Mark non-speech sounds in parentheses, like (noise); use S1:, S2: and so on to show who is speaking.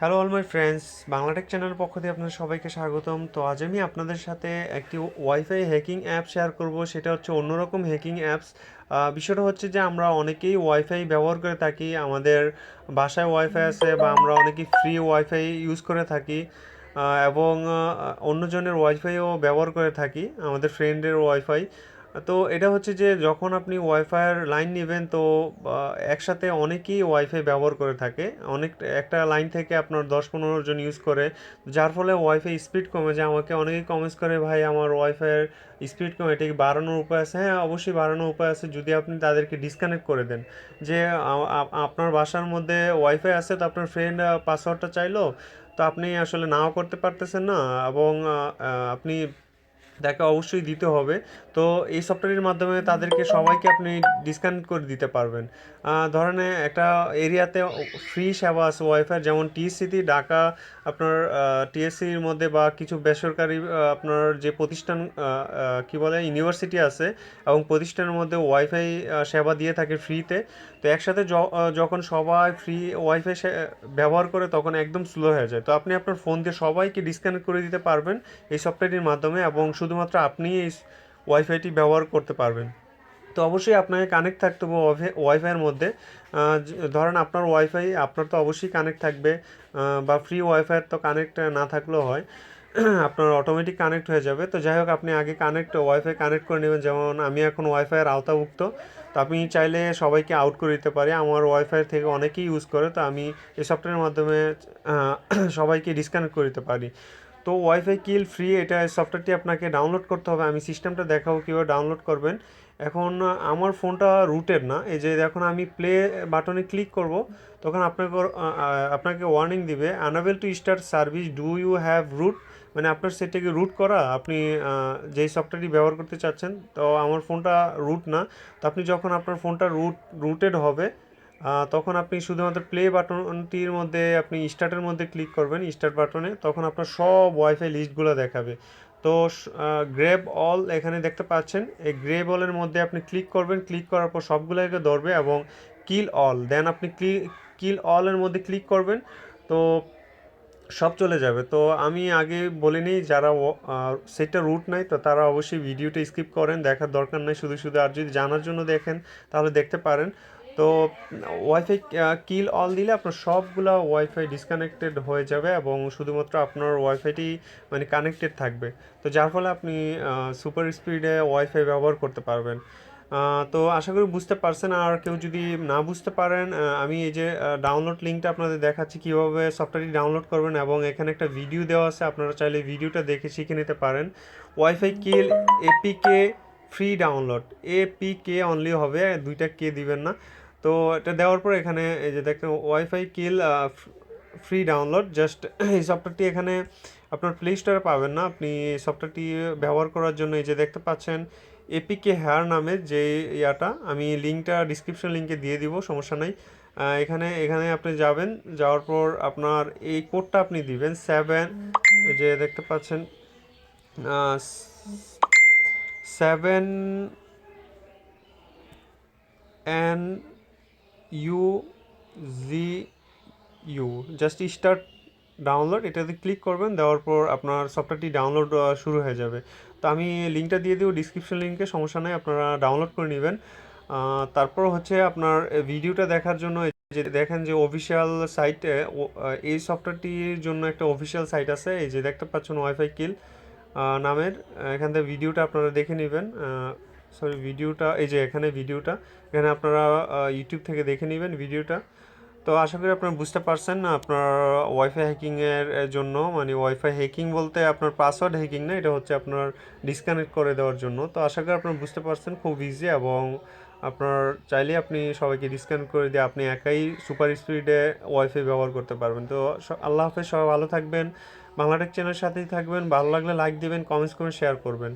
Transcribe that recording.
S1: Hello all my friends Banglatech চ্যানেলের পক্ষ থেকে আপনাদের সবাইকে স্বাগতম। তো আজ আমি আপনাদের সাথে একটি ওয়াইফাই হ্যাকিং অ্যাপ শেয়ার করব, সেটা হচ্ছে অন্যরকম হ্যাকিং অ্যাপস বিষয়টা হচ্ছে যে আমরা অনেকেই ওয়াইফাই ব্যবহার করে থাকি, আমাদের বাসায় ওয়াইফাই আছে বা আমরা অনেকেই ফ্রি ওয়াইফাই ইউজ করে থাকি এবং অন্যজনের ওয়াইফাইও ব্যবহার করে থাকি, আমাদের ফ্রেন্ডের ওয়াইফাই তো এটা হচ্ছে যে যখন আপনি ওয়াইফাইয়ের লাইন নেবেন, তো একসাথে অনেকেই ওয়াইফাই ব্যবহার করে থাকে। অনেক, একটা লাইন থেকে আপনার দশ পনেরো জন ইউজ করে। যার ফলে ওয়াইফাই স্পিড কমে যায়। আমাকে অনেকেই কমেন্টস করে, ভাই, আমার ওয়াইফাইয়ের স্পিড কমে। এটা কি বাড়ানোর উপায় আছে? হ্যাঁ অবশ্যই বাড়ানোর উপায় আছে। যদি আপনি তাদেরকে ডিসকানেক্ট করে দেন। যে আপনার বাসার মধ্যে ওয়াইফাই আছে, তো আপনার ফ্রেন্ড পাসওয়ার্ডটা চাইলো। তো আপনি আসলে নাও করতে পারতেছেন না। এবং আপনি তাকে অবশ্যই দিতে হবে। তো এই সফটওয়্যারের মাধ্যমে তাদেরকে সবাইকে আপনি ডিসকানেক্ট করে দিতে পারবেন। ধরেন একটা এরিয়াতে ফ্রি সেবা আছে ওয়াইফাই যেমন টিএসসিতে ঢাকা আপনার টিএসসির মধ্যে বা কিছু বেসরকারি আপনার যে প্রতিষ্ঠান কি বলে ইউনিভার্সিটি আছে এবং প্রতিষ্ঠানের মধ্যে ওয়াইফাই সেবা দিয়ে থাকে ফ্রিতে তো একসাথে যখন সবাই ফ্রি ওয়াইফাই ব্যবহার করে তখন একদম স্লো হয়ে যায়। তো আপনি আপনার ফোন দিয়ে সবাইকে ডিসকানেক্ট করে দিতে পারবেন এই সফটওয়্যারটির মাধ্যমে এবং শুধুমাত্র আপনি এই ওয়াইফাইটি ব্যবহার করতে পারবেন। তো অবশ্যই আপনাকে কানেক্ট থাকতে হবে ওয়াইফাইয়ের মধ্যে। ধরেন আপনার ওয়াইফাই, আপনার তো অবশ্যই কানেক্ট থাকবে বা ফ্রি ওয়াইফাইয়ের তো কানেক্ট না থাকলেও হয়। (clears throat) আপনার অটোমেটিক কানেক্ট হয়ে যাবে। তো যাই হোক, আপনি আগে কানেক্ট ওয়াইফাই কানেক্ট করে নেবেন। যেমন আমি এখন ওয়াইফাইয়ের আওতাভুক্ত। তো আপনি চাইলে সবাইকে আউট করে দিতে পারি। আমার ওয়াইফাই থেকে অনেকেই ইউজ করে। তো আমি এই সফটওয়্যারের মাধ্যমে (clears throat) সবাইকে ডিসকানেক্ট করে দিতে পারি। তো ওয়াইফাই কিল ফ্রি এটা সফটওয়্যারটি আপনাকে ডাউনলোড করতে হবে। আমি সিস্টেমটা দেখাবো কীভাবে ডাউনলোড করবেন। এখন, আমার ফোনটা রুটেড না। এই যে এখন আমি প্লে বাটনে ক্লিক করব, তখন আপনাকে আপনাকে ওয়ার্নিং দিবে unable to start service do you have root মানে আপনার সেটাকে রুট করা? আপনি যেই সফটওয়্যারটি ব্যবহার করতে চাচ্ছেন, তো আমার ফোনটা রুট না। তো আপনি যখন আপনার ফোনটা রুট রুটেড হবে তখন আপনি শুধুমাত্র প্লে বাটনটির মধ্যে আপনি স্টার্টের মধ্যে ক্লিক করবেন স্টার্ট বাটনে তখন আপনার সব ওয়াইফাই লিস্টগুলো দেখাবে। তো গ্রেব অল এখানে দেখতে পাচ্ছেন, এই গ্রেব অলের মধ্যে আপনি ক্লিক করবেন ক্লিক করার পর সবগুলোকে ধরবে এবং কিল অল দেন আপনি কিল অলের মধ্যে ক্লিক করবেন, তো সব চলে যাবে। তো আমি আগে বলে নিই, যারা সেটা রুট নাই, তো তারা অবশ্যই ভিডিওটা স্কিপ করেন, দেখার দরকার নাই, শুধু শুধু আর যদি জানার জন্য দেখেন, তাহলে দেখতে পারেন। তো ওয়াইফাই কিল অল দিলে আপনার সবগুলো ওয়াইফাই ডিসকানেক্টেড হয়ে যাবে এবং শুধুমাত্র আপনার ওয়াইফাইটি মানে কানেক্টেড থাকবে। তো যার ফলে আপনি সুপার স্পিডে ওয়াইফাই ব্যবহার করতে পারবেন। তো আশা করি বুঝতে পারছেন। আর কেউ যদি না বুঝতে পারেন আমি এই যে ডাউনলোড লিঙ্কটা আপনাদের দেখাচ্ছি কীভাবে সফটওয়্যারটি ডাউনলোড করবেন এবং এখানে একটা ভিডিও দেওয়া আছে, আপনারা চাইলে ভিডিওটা দেখে শিখে নিতে পারেন। Wifi kill APK free download APK only হবে, দুইটা কে দিবেন না। তো এটা দেওয়ার পর এখানে এই যে দেখেন wifi kill free download just এই সফটওয়্যারটি এখানে আপনার প্লে স্টোরে পাবেন না। আপনি এই সফটওয়্যারটি ব্যবহার করার জন্য এই যে দেখতে পাচ্ছেন এপিকে হেয়ার নামের যে ইয়াটা, আমি লিঙ্কটা ডিসক্রিপশন লিঙ্কে দিয়ে দিব, সমস্যা নাই। এখানে এখানে আপনি যাবেন, যাওয়ার পর আপনার এই কোডটা আপনি দিবেন সেভেন যে দেখতে পাচ্ছেন seven N U, G, U. Just start download এটাতে ক্লিক করবেন, দেওয়ার পর আপনার সফটওয়্যারটি ডাউনলোড শুরু হয়ে যাবে। তো আমি লিঙ্কটা দিয়ে দিব ডিসক্রিপশন লিঙ্কে সমস্যা নেই, আপনারা ডাউনলোড করে নেবেন। তারপর হচ্ছে আপনার ভিডিওটা দেখার জন্য যে দেখেন যে অফিসিয়াল সাইট এই সফটওয়্যারটির জন্য একটা অফিসিয়াল সাইট আছে, এই যে দেখতে পাচ্ছেন ওয়াইফাই কিল নামের। এখান থেকে ভিডিওটা আপনারা দেখে নেবেন। সরি ভিডিওটা এই যে এখানে ভিডিওটা এখানে আপনারা ইউটিউব থেকে দেখে নেবেন ভিডিওটা তো আশা করি আপনারা বুঝতে পারছেন আপনার ওয়াইফাই হ্যাকিংয়ের জন্য মানে ওয়াইফাই হ্যাকিং বলতে আপনার পাসওয়ার্ড হ্যাকিং না, এটা হচ্ছে আপনার ডিসকানেক্ট করে দেওয়ার জন্য। তো আশা করি আপনারা বুঝতে পারছেন, খুব ইজি এবং আপনার চাইলে আপনি সবাইকে ডিসকানেক্ট করে দিয়ে আপনি একাই সুপার স্পিডে ওয়াইফাই ব্যবহার করতে পারবেন। তো আল্লাহ হাফেজ, সবাই ভালো থাকবেন, বাংলাটেক চ্যানেলের সাথেই থাকবেন, ভালো লাগলে লাইক দিবেন কমেন্টস করে শেয়ার করবেন।